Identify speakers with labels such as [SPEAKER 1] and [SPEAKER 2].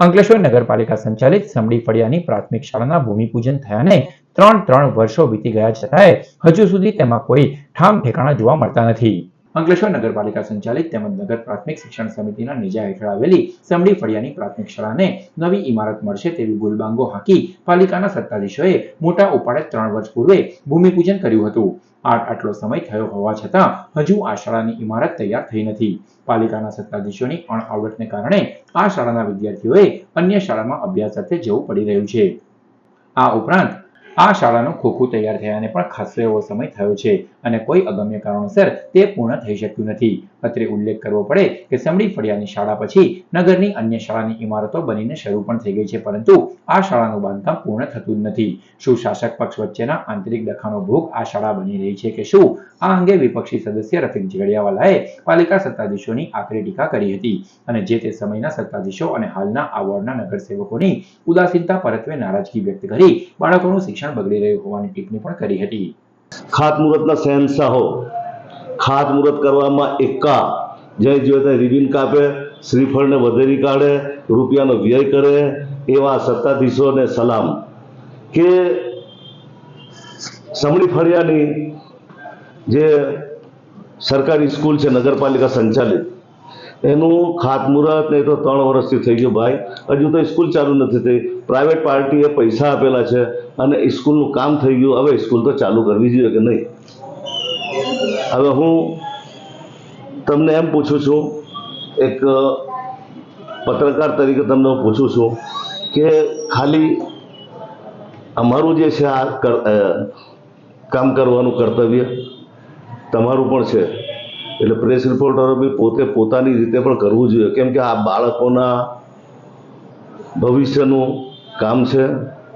[SPEAKER 1] અંકલેશ્વર નગરપાલિકા સંચાલિત સમડી ફળિયાની પ્રાથમિક શાળાના ભૂમિપૂજન થયાને ત્રણ ત્રણ વર્ષો વીતી ગયા છતાંય હજુ સુધી તેમાં કોઈ ઠામ ઠેકાણા જોવા મળતા નથી. અંકલેશ્વર નગરપાલિકા સંચાલિત તેમજ નગર પ્રાથમિક શિક્ષણ સમિતિના નેજા હેઠળ આવેલી સમડી ફળિયાની પ્રાથમિક શાળાને નવી ઇમારત મળશે તેવી ગુલબાંગો હાકી પાલિકાના સત્તાધીશોએ મોટા ઉપાડે ત્રણ વર્ષ પૂર્વે ભૂમિપૂજન કર્યું હતું. આઠ આટલો સમય થયો હોવા છતાં હજુ આ શાળાની ઇમારત તૈયાર થઈ નથી. પાલિકાના સત્તાધીશોની અણઆવડતને કારણે આ શાળાના વિદ્યાર્થીઓએ અન્ય શાળામાં અભ્યાસ અર્થે જવું પડી રહ્યું છે. આ ઉપરાંત આ શાળાનું ખોખું તૈયાર થયાને પણ ખાસો એવો સમય થયો છે અને કોઈ અગમ્ય કારણોસર તે પૂર્ણ થઈ શક્યું નથી. અત્રે ઉલ્લેખ કરવો પડે કે સમડી ફળિયાની શાળા પછી નગરની અન્ય શાળાની ઇમારતો બનીને શરૂ પણ થઈ ગઈ છે, પરંતુ આ શાળાનું બાંધકામ પૂર્ણ થતું નથી. શું શાસક પક્ષ વચ્ચેના આંતરિક ડખાનો ભોગ આ શાળા બની રહી છે કે શું? આ અંગે વિપક્ષી સદસ્ય રફીક ઝઘડિયાવાલાએ પાલિકા સત્તાધીશોની આકરી ટીકા કરી હતી અને જે તે સમયના સત્તાધીશો અને હાલના આ વોર્ડના નગરસેવકોની ઉદાસીનતા પરત્વે નારાજગી વ્યક્ત કરી બાળકોનું શિક્ષણ બગડી રહ્યું હોવાની ટિપ્પણી પણ કરી હતી.
[SPEAKER 2] ખાતમુહૂર્તના શહેનશાહો ખાતમુહૂર્ત કરવામાં એકા જય જ્યોતે રિબિન કાપે, શ્રીફળને વધેરી કાઢે, રૂપિયાનો વ્યય કરે, એવા સત્તાધીશોને સલામ. કે સમડી ફળિયાની જે સરકારી સ્કૂલ છે, નગરપાલિકા સંચાલિત, એનું ખાતમુહૂર્ત નહીં તો ત્રણ વર્ષથી થઈ ગયું ભાઈ. હજુ તો સ્કૂલ ચાલુ નથી થઈ. પ્રાઇવેટ પાર્ટીએ પૈસા આપેલા છે અને સ્કૂલનું કામ થઈ ગયું. હવે સ્કૂલ તો ચાલુ કરવી જોઈએ કે નહીં? હવે હું તમને એમ પૂછું છું, એક પત્રકાર તરીકે તમને હું પૂછું છું કે ખાલી અમારું જે છે આ કામ કરવાનું કર્તવ્ય તમારું પણ છે. એટલે પ્રેસ રિપોર્ટરો બી પોતે પોતાની રીતે પણ કરવું જોઈએ. કેમ કે આ બાળકોના ભવિષ્યનું કામ છે.